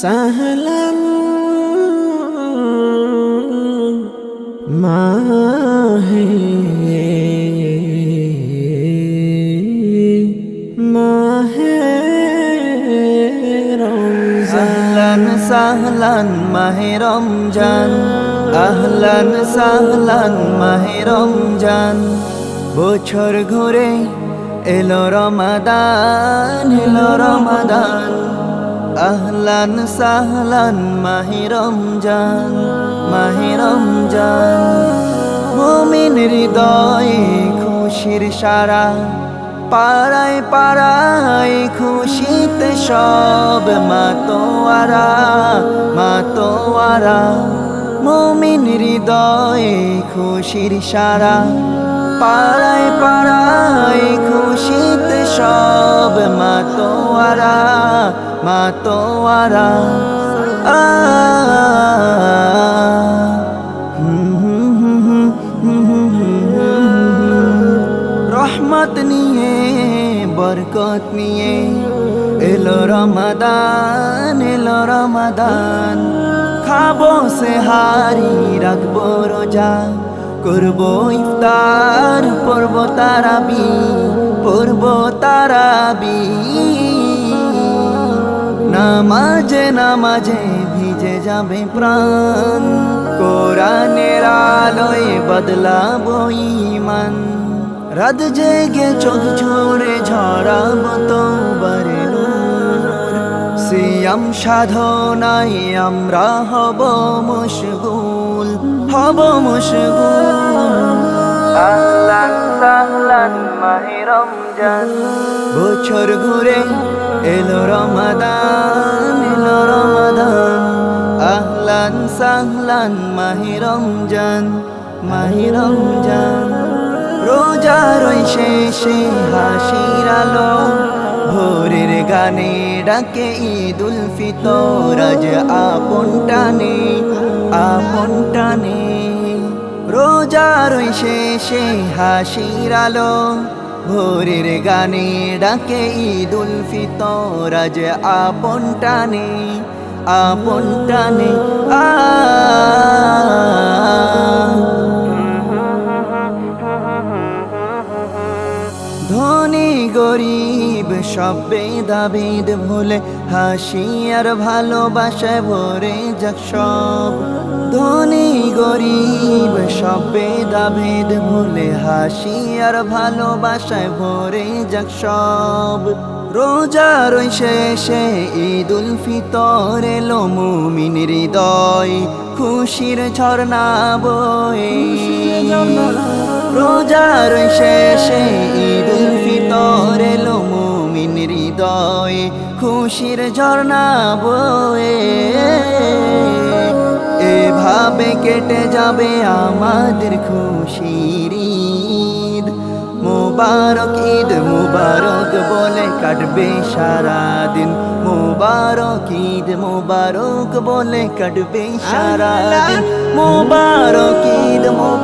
সাহলাম, মাহে মাহে রমজান। সাহলান, মাহে রমজান। আহলান সাহলান, মাহে রমজান। বছর ঘুরে এলো রমাদান এলো রমাদান। আহলান সাহলান, মাহে রমজান মাহে রমজান। মুমিন হৃদয়ে খুশির সারা, পাড়ায় পাড়ায় খুশিতে সব মাতোয়ারা মাতোয়ারা মুমিন হৃদয়ে খুশির সারা পাড়ায় পাড়ায় খুশিতে সব মাতোয়ারা মাতোয়ারা রহমত নিয়ে, বরকত নিয়ে, এলো রমাদান এলো রমাদান। খাব সে হারি রাখব রোজা। করব ইফতার পড়ব তারাবি পড়ব তারাবি। নামাজে নামাজে ভিজে যাবে প্রাণ, কোরআনের আলোয় বদলাবো ইমান রাত জেগে চোখ ঝরে ঝরাবো তো বারে সিয়াম সাধনায় আমরা হব মশগুল হব মশগুল আহলান সাহলান মাহে রমজান। বছর ঘুরে এলো রমাদান এলো রমাদান। আহলান সাহলান মাহে রমজান মাহে রমজান। রোজার ওই শেষে হাসির আলো গানে ডাকে ঈদুল ফিতর, আজ আপন টানে আপন টানে। রোজার শেষে হাসির আলো, ভোরের গানে ডাকে ঈদুল ফিতর, আজ আপন টানে আপন টানে। আ, ধনী গরিব সব বেদাবিদ ভুলে হাসি আর ভালোবাসায় ভরে যাক সব। ধনী গরিব সব বেদাবিদ ভুলে হাসি আর ভালোবাসায় ভরে যাক সব। রোজার ওই শেষে ঈদুল ফিতর এলো মুমিন হৃদয় খুশির ঝর্ণা বয়ে। রোজার শেষে ঈদুল ফিতর এলো খুশির ঝর্ণা বয়ে এভাবে কেটে যাবে আমাদের খুশির ঈদ। মুবারক ঈদ মুবারক বলে কাটবে সারাদিন। মুবারক ঈদ মুবারক বলে কাটবে সারাদিন। মুবারক ঈদ মুবারক